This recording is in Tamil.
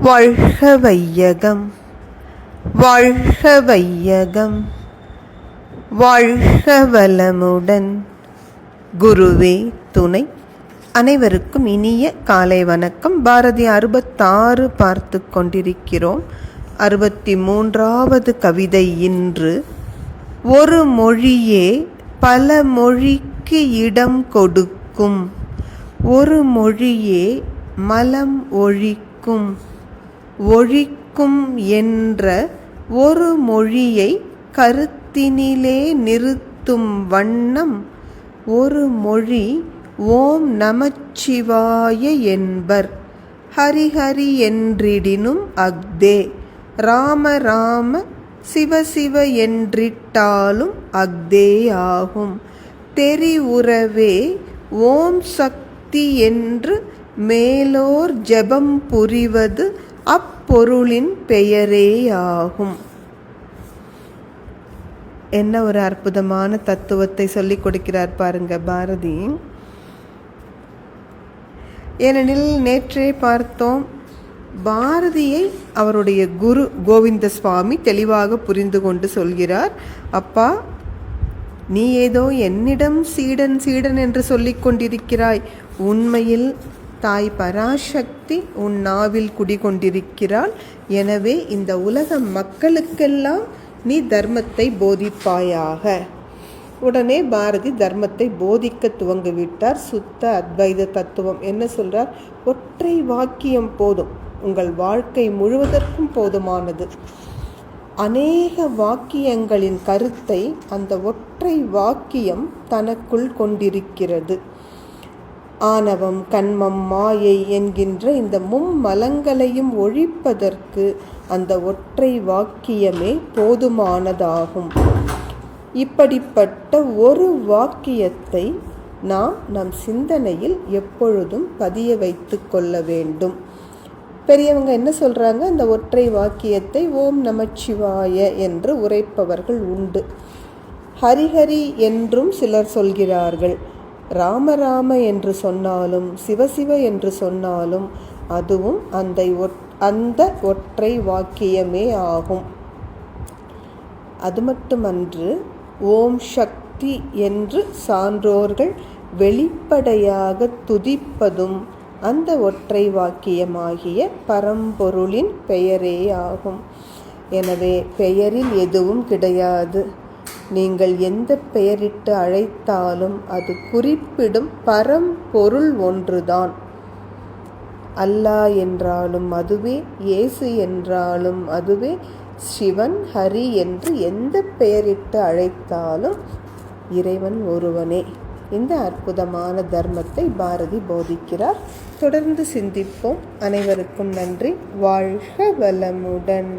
வாழ்க வையகம் வாழ்க வையகம் வாழ்க வளமுடன் குருவே துணை. அனைவருக்கும் இனிய காலை வணக்கம். பாரதி அறுபத்தாறு பார்த்து கொண்டிருக்கிறோம். அறுபத்தி மூன்றாவது கவிதை இன்று. ஒரு மொழியே பல மொழிக்கு இடம் கொடுக்கும். ஒரு மொழியே மலம் ஒழிக்கும். ஒழிக்கும் என்ற ஒரு மொழியை கருத்தினிலே நிறுத்தும் வண்ணம் ஒரு மொழி ஓம் நமச்சிவாய என்பர். ஹரிஹரி என்றிடினும் அக்தே. ராம ராம சிவ சிவ என்றிட்டாலும் அக்தே ஆகும். தெரிவுறவே ஓம் சக்தி என்று மேலோர் ஜெபம் புரிவது அப்பொருளின் பெயரேயாகும். என்ன ஒரு அற்புதமான தத்துவத்தை சொல்லிக் கொடுக்கிறார் பாருங்க பாரதி. ஏனெனில் நேற்றே பார்த்தோம் பாரதியை அவருடைய குரு கோவிந்த சுவாமி தெளிவாக புரிந்து கொண்டு சொல்கிறார் அப்பா நீ ஏதோ என்னிடம் சீடன் சீடன் என்று சொல்லிக் கொண்டிருக்கிறாய். உண்மையில் தாய் பராசக்தி உன் நாவில் குடிகொண்டிருக்கிறாள். எனவே இந்த உலக மக்களுக்கெல்லாம் நீ தர்மத்தை போதிப்பாயாக. உடனே பாரதி தர்மத்தை போதிக்க துவங்கிவிட்டார். சுத்த அத்வைத தத்துவம் என்ன சொல்றார்? ஒற்றை வாக்கியம் போதும். உங்கள் வாழ்க்கை முழுவதற்கும் போதுமானது. அநேக வாக்கியங்களின் கருத்தை அந்த ஒற்றை வாக்கியம் தனக்குள் கொண்டிருக்கிறது. ஆணவம் கண்மம் மாயை என்கின்ற இந்த மும்மலங்களையும் ஒழிப்பதற்கு அந்த ஒற்றை வாக்கியமே போதுமானதாகும். இப்படிப்பட்ட ஒரு வாக்கியத்தை நாம் நம் சிந்தனையில் எப்பொழுதும் பதிய வைத்து கொள்ள வேண்டும். பெரியவங்க என்ன சொல்கிறாங்க அந்த ஒற்றை வாக்கியத்தை ஓம் நமச்சிவாய என்று உரைப்பவர்கள் உண்டு. ஹரிஹரி என்றும் சிலர் சொல்கிறார்கள். ராமராம என்று சொன்னாலும் சிவசிவ என்று சொன்னாலும் அதுவும் அந்த அந்த ஒற்றை வாக்கியமே ஆகும். அது மட்டுமன்று ஓம் சக்தி என்று சான்றோர்கள் வெளிப்படையாக துதிப்பதும் அந்த ஒற்றை வாக்கியமாகிய பரம்பொருளின் பெயரே ஆகும். எனவே பெயரில் எதுவும் கிடையாது. நீங்கள் எந்த பெயரிட்டு அழைத்தாலும் அது குறிப்பிடும் பரம்பொருள் ஒன்றுதான். அல்லா என்றாலும் அதுவே இயேசு என்றாலும் அதுவே சிவன் ஹரி என்று எந்த பெயரிட்டு அழைத்தாலும் இறைவன் ஒருவனே. இந்த அற்புதமான தர்மத்தை பாரதி போதிக்கிறார். தொடர்ந்து சிந்திப்போம். அனைவருக்கும் நன்றி. வாழ்க வளமுடன்.